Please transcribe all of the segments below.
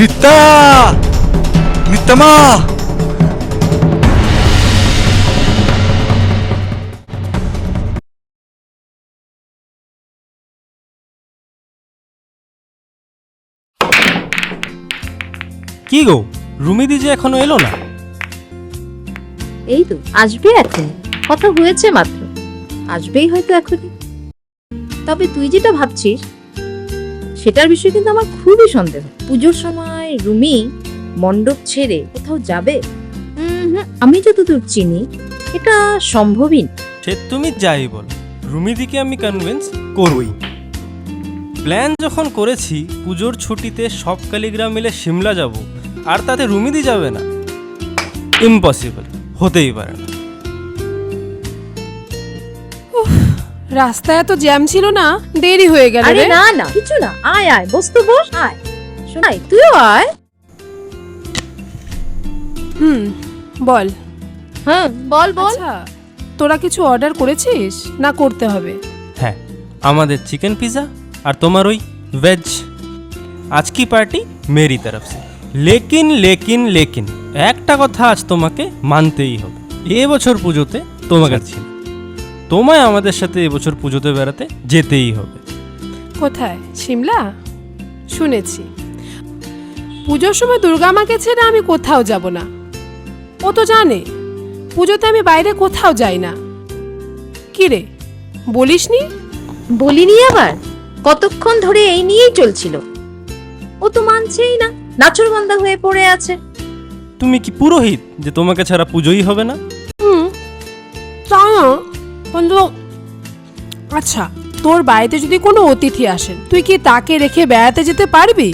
নিত্যা নিত্যমা কি গো? রুমিদি যে এখনও এলো না? এই তো আসবে এখন। কথা হয়েছে মাত্র। আসবেই হয়তো এখনই। তবে তুই যেটা ভাবছিস সেটার বিষয়ে কিন্তু আমার খুবই সন্দেহ। পুজোর সময় রুমি মণ্ডপ ছেড়ে কোথাও যাবে? আমি যতদূর চিনি এটা সম্ভবই না। সে তুমি যাই বল। রুমিদিকে আমি কনভিন্স করবই। প্ল্যান যখন করেছি পুজোর ছুটিতে সব কালিগ্রাম মিলে সিমলা যাব আর তাতে রুমিদি যাবে না। ইম্পসিবল হতেই পারে না। রাস্তায় এত জ্যাম ছিল না দেরি হয়ে গেল আরে না না কিছু না আয় আয় বস্তু বস আয়। শোনাই তুইও আয়। হুম বল। হ্যাঁ বল বল। আচ্ছা তোরা কিছু অর্ডার করেছিস? না করতে হবে। হ্যাঁ আমাদের চিকেন পিৎজা আর তোমার ওই ভেজ আজ কি পার্টি মেরি তরফ সে। লেকিন লেকিন লেকিন একটা কথা আজ তোমাকে মানতেই হবে। এবছর পুজোতে তোমাকে ছিল তোমায় আমাদের সাথে এবছর পুজোতে বেড়াতে যেতেই হবে। কোথায়? সিমলা শুনেছি। পুজোর সময় দুর্গা মাকে ছেড়ে আমি কোথাও যাব না। ও তো জানে পুজোতে আমি বাইরে কোথাও যাই না। কি রে বলিসনি? বলিনি আবার? কতক্ষণ ধরে এই নিয়েই চলছিল। ও তো মানছেই না নাচরবান্দা হয়ে পড়ে আছে। তুমি কি পুরোহিত যে তোমাকে ছাড়া পুজোই হবে না? হুম তা না। কিন্তু আচ্ছা তোর বাড়িতে যদি কোনো অতিথি আসেন তুই কি তাকে রেখে বেড়াতে যেতে পারবি?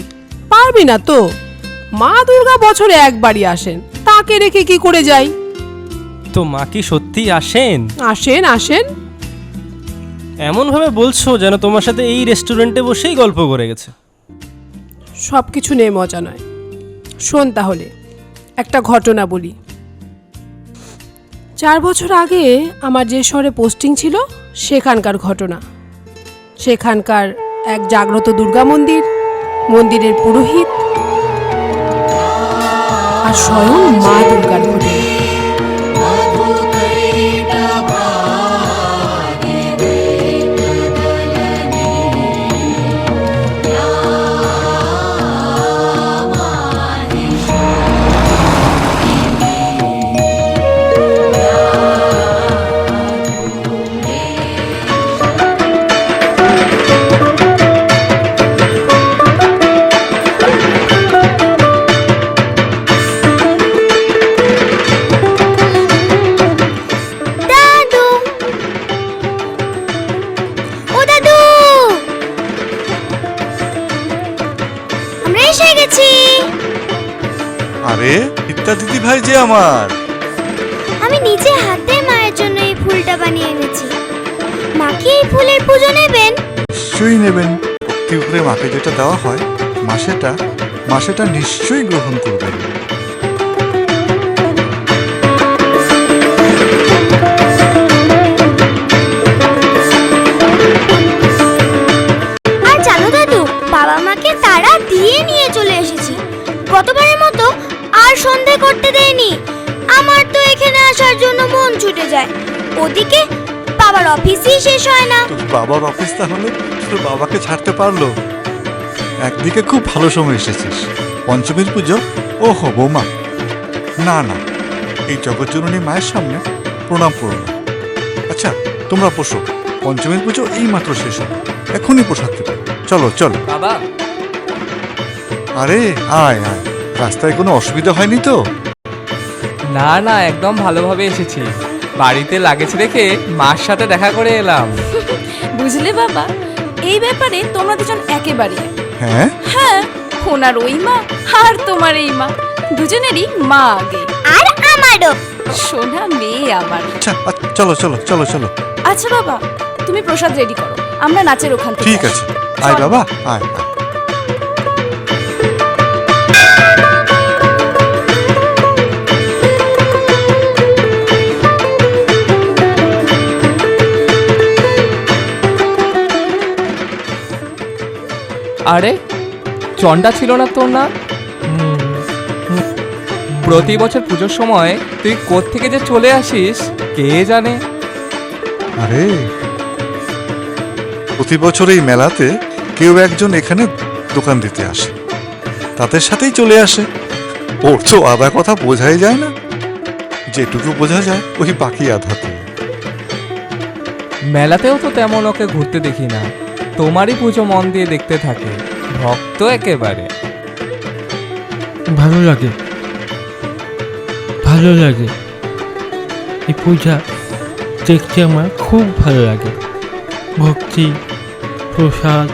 পারবি না তো। মা দুর্গা বছরে একবারই আসেন। তাকে রেখে কি করে যাই? তো মা কি সত্যি আসেন? আসেন আসেন। এমনভাবে বলছো যেন তোমার সাথে এই রেস্টুরেন্টে বসেই গল্প করে গেছে। সব কিছু নিয়ে মজা নয়। শোন তাহলে একটা ঘটনা বলি। চার বছর আগে আমার যে শহরে পোস্টিং ছিল সেখানকার ঘটনা। সেখানকার এক জাগ্রত দুর্গা মন্দির মন্দিরের পুরোহিত স্বয়ং মা দুর্গার ঘটনা আমার। আমি নিজে হাতে মায়ের জন্য এই ফুলটা বানিয়ে এনেছি। মাকে এই ফুলের পুজো নেবেন? নিশ্চয়ই নেবেন। ভক্তি উপরে মাকে যেটা দেওয়া হয় মাসেটা মাসেটা নিশ্চয়ই গ্রহণ করবেন। বাবার অফিস তাহলে তোর বাবাকে ছাড়তে পারল? একদিকে খুব ভালো সময় এসেছিস। পঞ্চমীর পুজো? ও হো বৌমা। না না এই জগৎজননী মায়ের সামনে প্রণাম করো না। আচ্ছা তোমরা পোষো পঞ্চমীর পুজো এই মাত্র শেষ হবে। এখনই প্রসাদ দেবে চলো চলো। বাবা। আরে আয় আয়। রাস্তায় কোনো অসুবিধা হয়নি তো? না না একদম ভালোভাবে এসেছি। বাড়িতে লাগেজ রেখে মার সাথে দেখা করে এলাম। বুঝলে বাবা? এই ব্যাপারে তোমরা দুজন একেবারে। হ্যাঁ? হ্যাঁ ওনার ওই মা আর তোমার এই মা। দুজনেরই মা আগে। আর আমারও। সোনা মেয়ে আমার। আচ্ছা আচ্ছা, চলো চলো চলো চলো। আচ্ছা বাবা তুমি প্রসাদ রেডি করো। আমরা নাচের ওখান থেকে ঠিক আছে। আয় চল। বাবা আয় আয়। আরে চন্ডা ছিল না তোর না? প্রতি বছর পুজোর সময় তুই কোত্থেকে যে চলে আসিস কে জানে? আরে প্রতি বছর এই মেলাতে কেউ একজন এখানে দোকান দিতে আসে। তাদের সাথেই চলে আসে। ওর তো আধা কথা বোঝাই যায় না। যেটুকু বোঝা যায় ওই বাকি আধাতে। মেলাতেও তো তেমন ওকে ঘুরতে দেখি না। তোমারই পুজো মন দিয়ে দেখতে থাকে। ভক্ত একেবারে। ভালো লাগে। ভালো লাগে। এই পূজা দেখতে আমার খুব ভালো লাগে। ভক্তি প্রসাদ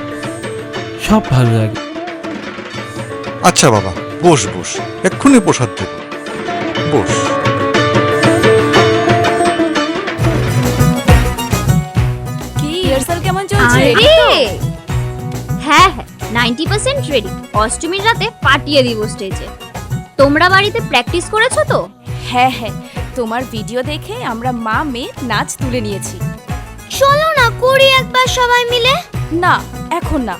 সব ভালো লাগে। আচ্ছা বাবা বস বস। এক্ষুনি প্রসাদ দেব। বস। নাইনটি পার্সেন্ট রেডি অষ্টমীর রাতে পাঠিয়ে দিব স্টেজে তোমরা বাড়িতে প্র্যাকটিস করেছ তো? হ্যাঁ হ্যাঁ। তোমার ভিডিও দেখে আমরা মা মেয়ে নাচ তুলে নিয়েছি। চলো না করি একবার সবাই মিলে। না এখন না।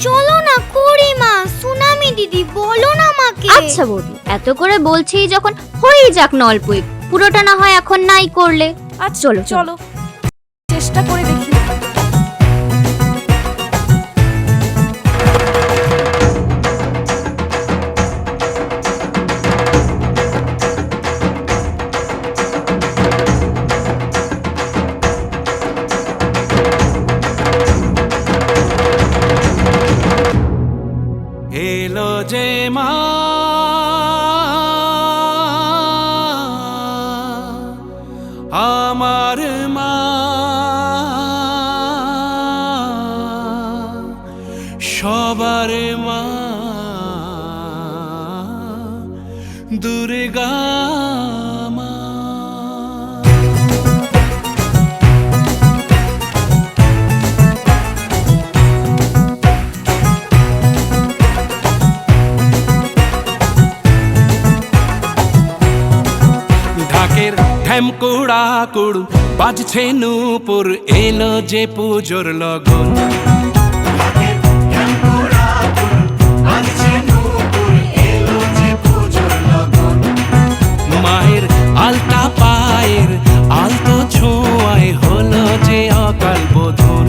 চলো না করি মা। সুনামি দিদি বলো না আমাকে। আচ্ছা বৌদি এত করে বলছি যখন হয়েই যাক না পুরোটা না হয় এখন নাই করলে। আচ্ছা চলো, চলো। চেষ্টা করে দেখি। ঢাকের ঢ্যামকুড়া কুড়ু বাজছে নূপুর, এলো যে পুজোর লগন। আলতা পায়ের আলতো ছোঁয়ায় হলো যে অকাল বোধন।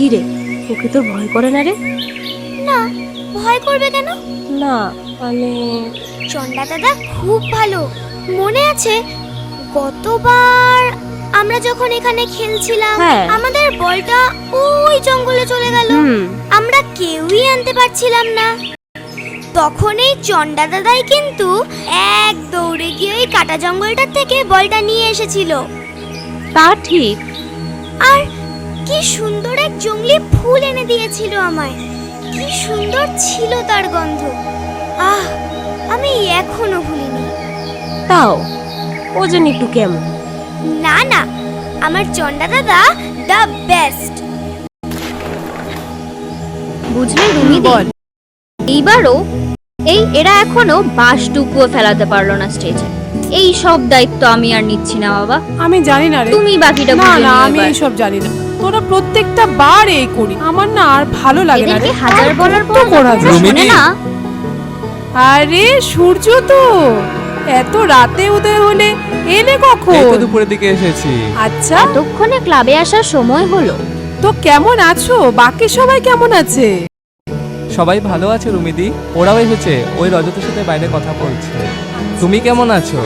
কি রে? ওকে তোর ভয় করে না রে? না ভয় করবে কেন? না মানে চন্ডা দাদা খুব ভালো। মনে আছে গতবার আমরা যখন এখানে খেলছিলাম হ্যাঁ। আমাদের বলটা ওই জঙ্গলে চলে গেল। হুম। আমরা কেউই আনতে পারছিলাম না। তখন এই চন্ডা দাদাই কিন্তু এক দৌড়ে গিয়ে ওই কাটা জঙ্গলটার থেকে বলটা নিয়ে এসেছিল। তা ঠিক। আর কি সুন্দর এক জঙ্গলি ফুল এনে দিয়েছিল আমায়। কি সুন্দর ছিল তার গন্ধ। আহ আমি এখনও ভুলিনি। তাও ও যেন একটু কেমন? না না আমার চন্ডা দাদা দ্য বেস্ট বুঝলে রুমি বল। এইবারও এই এরা এখনও বাসটুকুও ফেলাতে পারল না স্টেজে এই সব দায়িত্ব আমি আর নিচ্ছি না বাবা। আমি জানি না তুমি বাকিটা না না আমি। এইসব জানি না। তোরা প্রত্যেকটা বার এই করি। আমার না আর ভালো লাগে না রে। হাজার বলার পর করা যায়? না। আরে সূর্য তো। এত রাতে উদয় হলে এলে কখন? দুপুরের দিকে এসেছি। আচ্ছা। এতক্ষণে ক্লাবে আসার সময় হলো। তো কেমন আছো? বাকি সবাই কেমন আছে? সবাই ভালো আছে রুমিদি ওরাও এসেছে। ওই রজতের সাথে বাইরে কথা বলছে। তুমি কেমন আছো?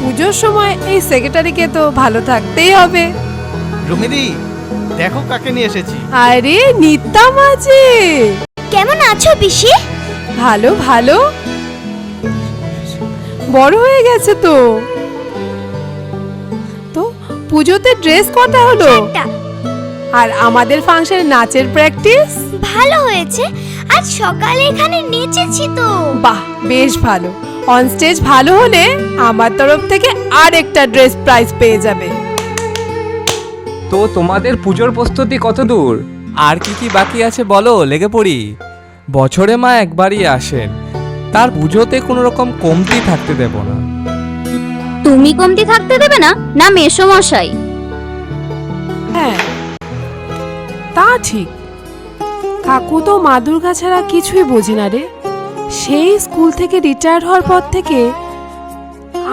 পুজোর সময় এই সেক্রেটারিকে তো ভালো থাকতেই হবে। রুমিদি দেখো কাকে নিয়ে এসেছি। আরে নিত্যা মাঝি। কেমন আছো পিসি? ভালো ভালো। বড় হয়ে গেছে তো। তো পুজোতে ড্রেস কটা হলো? আর আমাদের ফাংশনে নাচের প্র্যাকটিস? ভালো হয়েছে। আজ সকালে এখানে নেচেছি তো। বাহ বেশ ভালো। অন স্টেজ ভালো হলে আমার তরফ থেকে আর একটা ড্রেস প্রাইজ পেয়ে যাবে। তো তোমাদের পুজোর প্রস্তুতি কত দূর? আর কি কি বাকি আছে বলো লেগে পড়ি। বছরে মা একবারই আসেন। তার পুজোতে কোনো রকম কমতি থাকতে দেব না। তুমি কমতি থাকতে দেবে না? না মেসমশাই হ্যাঁ তা ঠিক। কাকু তো মা দুর্গা ছাড়া কিছুই বোঝে না রে। সেই স্কুল থেকে রিটায়ার হওয়ার পর থেকে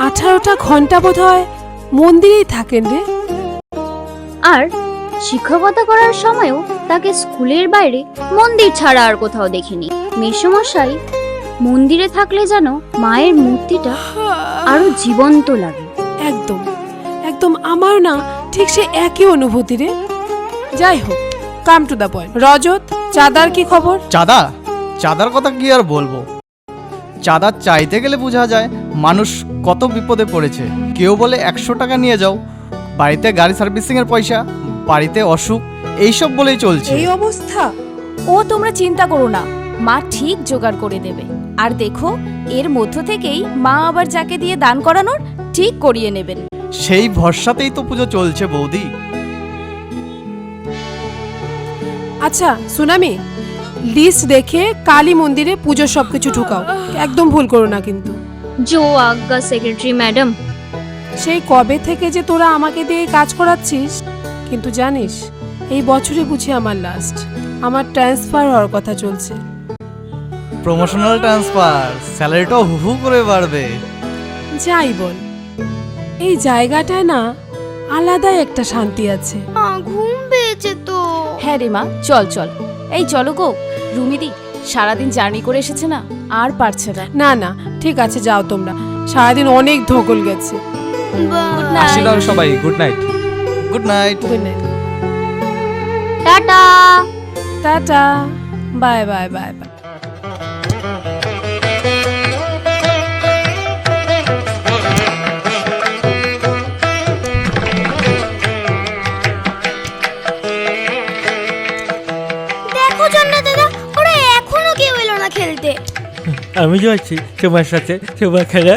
আঠারোটা ঘণ্টা বোধ হয় মন্দিরেই থাকেন রে। আর শিক্ষকতা করার সময়ও তাকে স্কুলের বাইরে মন্দির ছাড়া আর কোথাও দেখিনি। মেসমশাই মন্দিরে থাকলে যেন মায়ের মূর্তিটা আরও জীবন্ত লাগে। একদম একদম আমার না ঠিক সে একই অনুভূতি রে। যাই হোক come to the point. Rajat চাঁদার কি খবর? চাঁদা? চাঁদার কথা কি আর বলব? চাঁদা চাইতে গেলে বোঝা যায় মানুষ কত বিপদে পড়েছে। কেউ বলে একশো টাকা নিয়ে যাও বাড়িতে গাড়ি সার্ভিসিং এর পয়সা বাড়িতে অসুখ এইসব বলেই চলছে। এই অবস্থা? ও তোমরা চিন্তা করো না মা ঠিক জোগাড় করে দেবে। আর দেখো এর মধ্য থেকেই মা আবার যাকে দিয়ে দান করানোর ঠিক করিয়ে নেবেন। সেই ভরসাতেই তো পুজো চলছে বৌদি। আচ্ছা সুনামি লিস্ট দেখে কালী মন্দিরে পুজোর সবকিছু ঢুকাও। একদম ভুল করো না কিন্তু। জো আজ্ঞা সেক্রেটারি ম্যাডাম সেই কবে থেকে যে তোরা আমাকে দিয়ে কাজ করাচ্ছিস? কিন্তু জানিস এই বছরে বুঝি আমার লাস্ট আমার ট্রান্সফার হওয়ার কথা চলছে। প্রমোশনাল ট্রান্সফার স্যালারিটাও হু হু করে বাড়বে। যাই বল এই জায়গাটায় না আলাদাই একটা শান্তি আছে। মা ঘুম পেয়েছে তো। হ্যাঁ রে মা চল চল। এই চলো গো রুমিদি সারাদিন জার্নি করে এসেছে না? আর পারছে না। না না ঠিক আছে যাও তোমরা। সারাদিন অনেক ধকল গেছে। বা- আসিলাম সবাই good night good night good night tata tata bye bye bye bye দেখো জন্না দাদা ওরা এখনও কেউ এলো না খেলতে। আমি যাচ্ছি তোমার সাথে তোমার খেলা।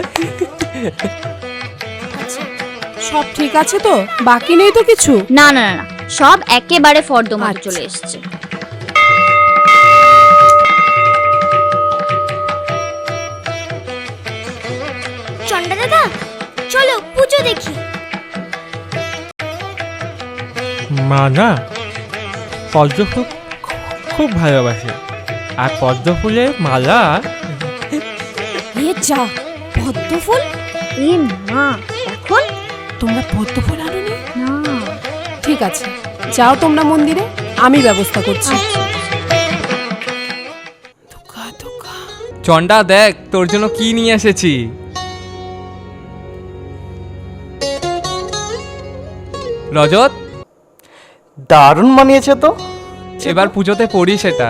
সব ঠিক আছে তো? বাকি নেই তো কিছু? না না না না, সব একেবারে ফর্দ মতো আচ্ছা। চলে এসছে। চন্ডা দাদা চলো পুজো দেখি। মা না পদ্ম ফুল খুব ভালোবাসে। আর পদ্ম ফুলের মালা? এ যা পদ্ম ফুল? এ মা এখন তোমরা পদ্ম ফুল আনোনি? না। ঠিক আছে যাও তোমরা মন্দিরে আমি ব্যবস্থা করছি। চন্ডা দেখ তোর জন্য কি নিয়ে এসেছি। রজত? দারুণ মানিয়েছে তো। এবার পুজোতে পড়ি সেটা।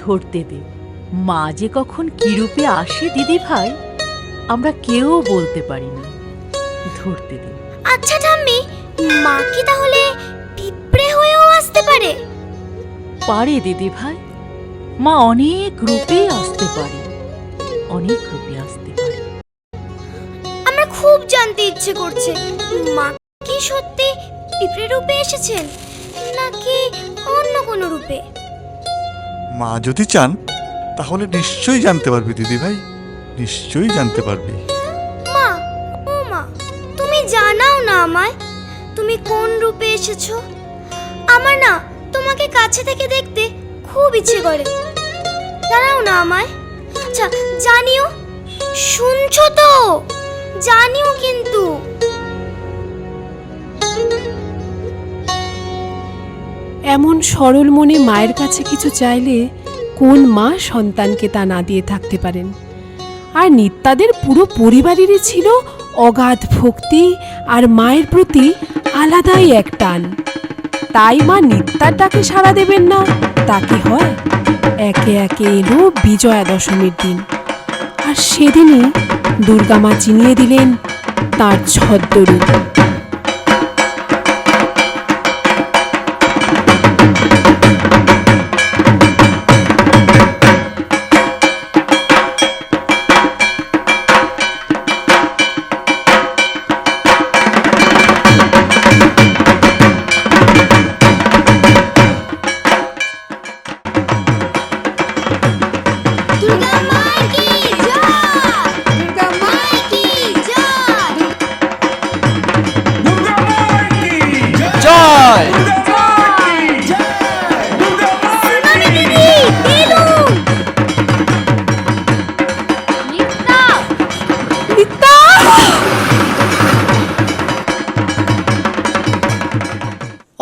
ধরতে দে। মা যে কখন কিরূপে আসে দিদি ভাই আমরা কেউ বলতে পারি না। ধরতে দে। আচ্ছা ঠাম্মি মা কি তাহলে পিঁপড়ে হয়েও আসতে পারে? পারে দিদি ভাই। মা অনেক রূপে আসতে পারে। অনেক রূপে আসতে পারে। আমরা খুব জানতে ইচ্ছে করছে মা কি সত্যি পিঁপড়ে রূপে এসেছেন নাকি অন্য কোনো রূপে? মা যদি চান, তাহলে নিশ্চয়ই জানতে পারবি, দিদি ভাই। নিশ্চয়ই জানতে পারবি। মা, ও মা, তুমি জানাও না আমায়, তুমি কোন রূপে এসেছ? আমার না, তোমাকে কাছে থেকে দেখতে খুব ইচ্ছে করে। জানাও না আমায়। আচ্ছা জানিও, শুনছো তো? জানিও কিন্তু। এমন সরল মনে মায়ের কাছে কিছু চাইলে কোন মা সন্তানকে তা না দিয়ে থাকতে পারেন? আর নিত্যাদের পুরো পরিবারেরই ছিল অগাধ ভক্তি আর মায়ের প্রতি আলাদাই এক টান। তাই মা নিত্যার ডাকে সাড়া দেবেন না। তাকে হয়? একে একে এলো বিজয়া দশমীর দিন। আর সেদিনই দুর্গা মা চিনিয়ে দিলেন তার ছদ্মরূপ।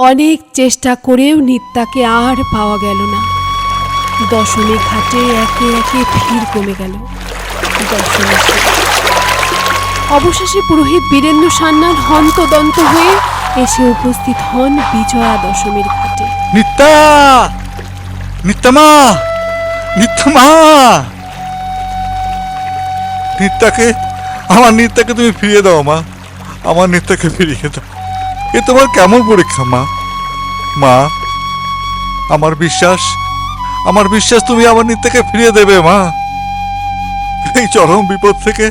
অনেক চেষ্টা করেও নিত্যাকে আর পাওয়া গেল না। দশমী ঘাটে একে একে ভিড় কমে গেল। অবশেষে পুরোহিত বীরেন্দ্র সান্যাল হন্তদন্ত হয়ে এসে উপস্থিত হন বিজয়া দশমীর ঘাটে। নিত্যা! নিত্যমা নিত্যমা নিত্যাকে, আমার নিত্যাকে তুমি ফিরিয়ে দাও মা। আমার নিত্যাকে ফিরিয়ে দাও। এ তোমার কেমন পরীক্ষা, মা? মা, আমার বিশ্বাস আমার বিশ্বাস তুমি আমার নিত্যাকে ফিরিয়ে দেবে, মা। এই চরম বিপদ থেকে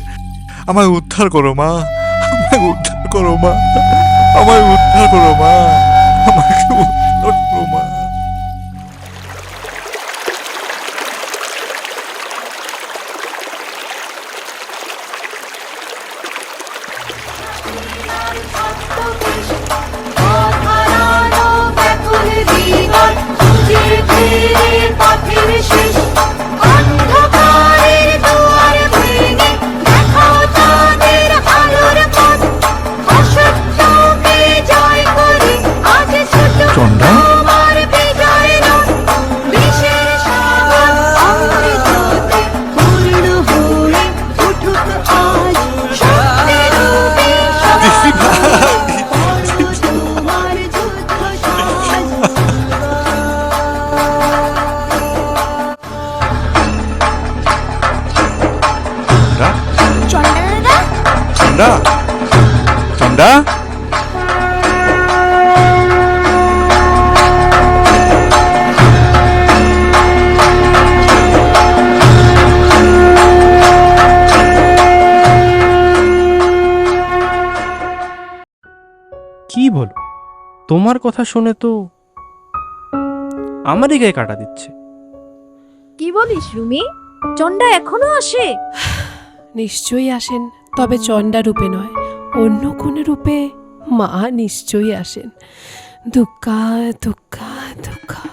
আমায় উদ্ধার করো, মা। আমায় উদ্ধার করো, মা। আমায় উদ্ধার করো, মা। আমাকে উদ্ধার করো, মা। চন্ডা তোমার কথা শুনে তো আমারই গায়ে কাটা দিচ্ছে। কি বলিস রুমি? চন্ডা এখনও আসে? নিশ্চয়ই আসেন তবে চণ্ডা রূপে নয় অন্য কোন রূপে মা নিশ্চয়ই আসেন। দুঃখা দুঃখা দুঃখা।